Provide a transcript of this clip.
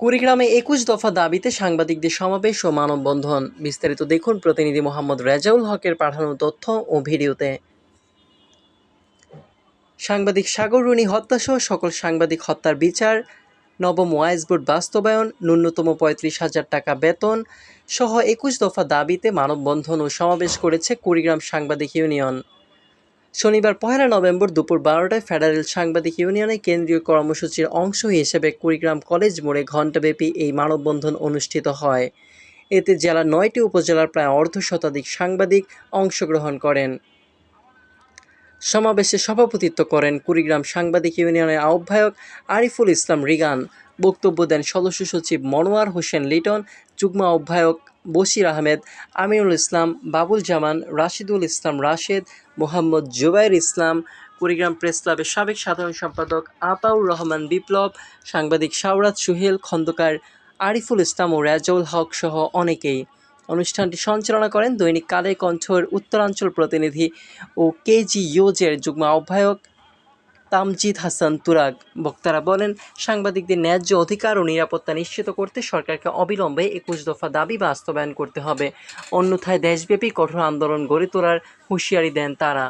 কুড়িগ্রামে একুশ দফা দাবিতে সাংবাদিকদের সমাবেশ ও মানববন্ধন। বিস্তারিত দেখুন প্রতিনিধি মোহাম্মদ রেজাউল হকের পাঠানো তথ্য ও ভিডিওতে। সাংবাদিক সাগর রুনি হত্যাসহ সকল সাংবাদিক হত্যার বিচার, নবম ওয়াইজ বোর্ড বাস্তবায়ন, ন্যূনতম পঁয়ত্রিশ হাজার টাকা বেতন সহ একুশ দফা দাবিতে মানববন্ধন ও সমাবেশ করেছে কুড়িগ্রাম সাংবাদিক ইউনিয়ন। শনিবার পহেলা নভেম্বর দুপুর বারোটায় ফেডারেল সাংবাদিক ইউনিয়নে কেন্দ্রীয় কর্মসূচির অংশ হিসেবে কুড়িগ্রাম কলেজ মোড়ে ঘণ্টাব্যাপী এই মানববন্ধন অনুষ্ঠিত হয়। এতে জেলার নয়টি উপজেলার প্রায় অর্ধ শতাধিক সাংবাদিক অংশগ্রহণ করেন। সমাবেশে সভাপতিত্ব করেন কুড়িগ্রাম সাংবাদিক ইউনিয়নের আহ্বায়ক আরিফুল ইসলাম রিগান। বক্তব্য দেন সদস্য সচিব মনোয়ার হোসেন লিটন, যুগ্ম আহ্বায়ক বশির আহমেদ, আমিনুল ইসলাম, বাবুল জামান, রাশিদুল ইসলাম রাশেদ, মোহাম্মদ জুবাইর ইসলাম। কুড়িগ্রাম প্রেস ক্লাবের সাবেক সাধারণ সম্পাদক আতাউর রহমান বিপ্লব, সাংবাদিক শাওরাত সুহেল, খন্দকার আরিফুল ইসলাম ও রেজাউল হক সহ অনেকেই। অনুষ্ঠানটি সঞ্চালনা করেন দৈনিক কালে কণ্ঠর উত্তরাঞ্চল প্রতিনিধি ও কেজি ইউজের যুগ্ম আহ্বায়ক তামজিদ হাসান তুরাগ। বক্তারা বলেন, সাংবাদিকদের ন্যায্য অধিকার ও নিরাপত্তা নিশ্চিত করতে সরকারকে অবিলম্বে একুশ দফা দাবি বাস্তবায়ন করতে হবে। অন্যথায় দেশব্যাপী কঠোর আন্দোলন গড়ে তোলার হুঁশিয়ারি দেন তারা।